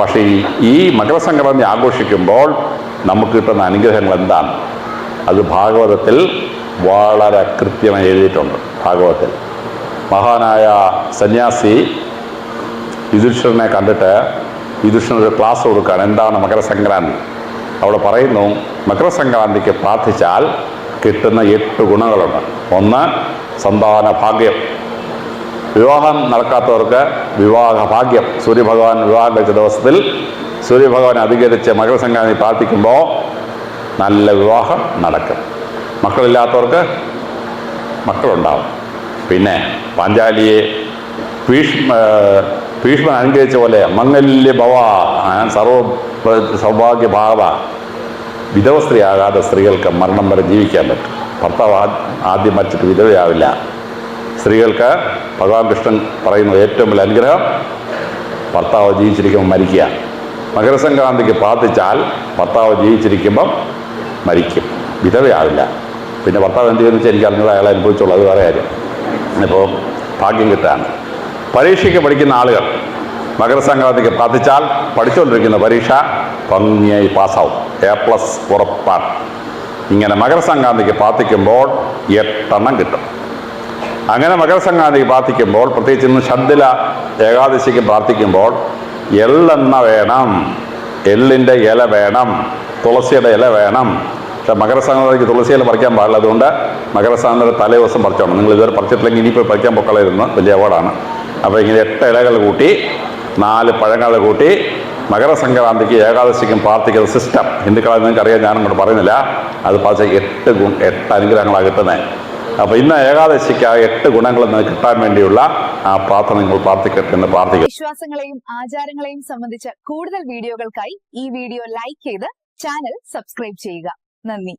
പക്ഷേ ഈ- മകരസംക്രാന്തി ആഘോഷിക്കുമ്പോൾ നമുക്ക് കിട്ടുന്ന അനുഗ്രഹങ്ങൾ എന്താണ്? അത് ഭാഗവതത്തിൽ വളരെ കൃത്യമായി എഴുതിയിട്ടുണ്ട്. ഭാഗവതത്തിൽ. മഹാനായ സന്യാസി യുധിഷ്ഠിരനെ കണ്ടിട്ട് യുധിഷ്ഠിരനൊരു ക്ലാസ് കൊടുക്കാൻ എന്താണ് മകരസംക്രാന്തി? അവിടെ പറയുന്നു മകരസംക്രാന്തിക്ക് പ്രാർത്ഥിച്ചാൽ കിട്ടുന്ന എട്ട് ഗുണങ്ങളുണ്ട്. ഒന്ന് സന്താന ഭാഗ്യം വിവാഹം നടക്കാത്തവർക്ക് വിവാഹ ഭാഗ്യം. സൂര്യഭഗവാൻ വിവാഹം കഴിച്ച ദിവസത്തിൽ സൂര്യഭഗവാൻ അധികരിച്ച് മകരസംക്രാന്തി പ്രാർത്ഥിക്കുമ്പോൾ നല്ല വിവാഹം നടക്കും. മക്കളില്ലാത്തവർക്ക് മക്കളുണ്ടാവും. പിന്നെ പാഞ്ചാലിയെ ഭീഷ്മ ഭീഷ്മൻ അനുഗ്രഹിച്ച പോലെ മംഗല്യ ഭവ സർവ സൗഭാഗ്യ ഭാവ വിധവ സ്ത്രീയാകാതെ സ്ത്രീകൾക്ക് മരണം വരെ ജീവിക്കാൻ പറ്റും. ഭർത്താവ് ആദ്യം മരിച്ചിട്ട് വിധവയാവില്ല. സ്ത്രീകൾക്ക് ഭഗവാൻ കൃഷ്ണൻ പറയുന്ന ഏറ്റവും വലിയ അനുഗ്രഹം ഭർത്താവ് ജീവിച്ചിരിക്കുമ്പോൾ മരിക്കുക. മകരസംക്രാന്തിക്ക് പ്രാർത്ഥിച്ചാൽ ഭർത്താവ് ജീവിച്ചിരിക്കുമ്പം മരിക്കും. വിധവയാവില്ല. പിന്നെ ഭർത്താവ് എന്ത് ചെയ്യുന്നു? എനിക്ക് അറിഞ്ഞത് അയാളെ അനുഭവിച്ചോളൂ. അത് വേറെ കാര്യം. ഇപ്പോൾ ഭാഗ്യം കിട്ടാണ്. പരീക്ഷയ്ക്ക് പഠിക്കുന്ന ആളുകൾ മകരസംക്രാന്തിക്ക് പ്രാർത്ഥിച്ചാൽ പഠിച്ചുകൊണ്ടിരിക്കുന്ന പരീക്ഷ ഭംഗിയായി പാസ്സാവും. എ പ്ലസ് ഉറപ്പാണ്. ഇങ്ങനെ മകരസംക്രാന്തിക്ക് പ്രാർത്ഥിക്കുമ്പോൾ എട്ടെണ്ണം കിട്ടും. അങ്ങനെ മകരസംക്രാന്തിക്ക് പ്രാർത്ഥിക്കുമ്പോൾ പ്രത്യേകിച്ച് ഇന്ന് ശബ്ദില ഏകാദശിക്ക് പ്രാർത്ഥിക്കുമ്പോൾ എള്ളെണ്ണ വേണം എള്ളിന്റെ ഇല വേണം തുളസിയുടെ ഇല വേണം. പക്ഷെ മകരസംക്രാന്തിക്ക് തുളസി ഇല പറിക്കാൻ പാടില്ല. അതുകൊണ്ട് മകരസംക്രാന്തിയുടെ തലേ ദിവസം പറിച്ചോണം. നിങ്ങൾ ഇതുവരെ പറിച്ചിട്ടില്ലെങ്കിൽ ഇനിയിപ്പോൾ പറിക്കാൻ പൊക്കളയിരുന്ന് വലിയ അവാർഡാണ്. അപ്പോൾ ഇങ്ങനെ എട്ട് ഇലകൾ കൂട്ടി നാല് പഴങ്ങൾ കൂട്ടി മകരസംക്രാന്തിക്ക് ഏകാദശിക്കും പ്രാർത്ഥിക്കുന്ന സിസ്റ്റം ഹിന്ദുക്കളെ നിങ്ങൾക്ക് അറിയാൻ ഞാനും കൂടെ പറയുന്നില്ല. അത് പാച്ച എട്ട് എട്ട് അനുഗ്രഹങ്ങളാണ് കിട്ടുന്നത്. അപ്പോൾ ഇന്ന് ഏകാദശിക്ക് ആ എട്ട് ഗുണങ്ങൾ കിട്ടാൻ വേണ്ടിയുള്ള ആ പ്രാർത്ഥന നിങ്ങൾ പ്രാർത്ഥിക്കട്ടെ എന്ന് വിശ്വാസങ്ങളെയും ആചാരങ്ങളെയും സംബന്ധിച്ച കൂടുതൽ വീഡിയോകൾക്കായി ഈ വീഡിയോ ലൈക്ക് ചെയ്ത് ചാനൽ സബ്സ്ക്രൈബ് ചെയ്യുക. നന്ദി.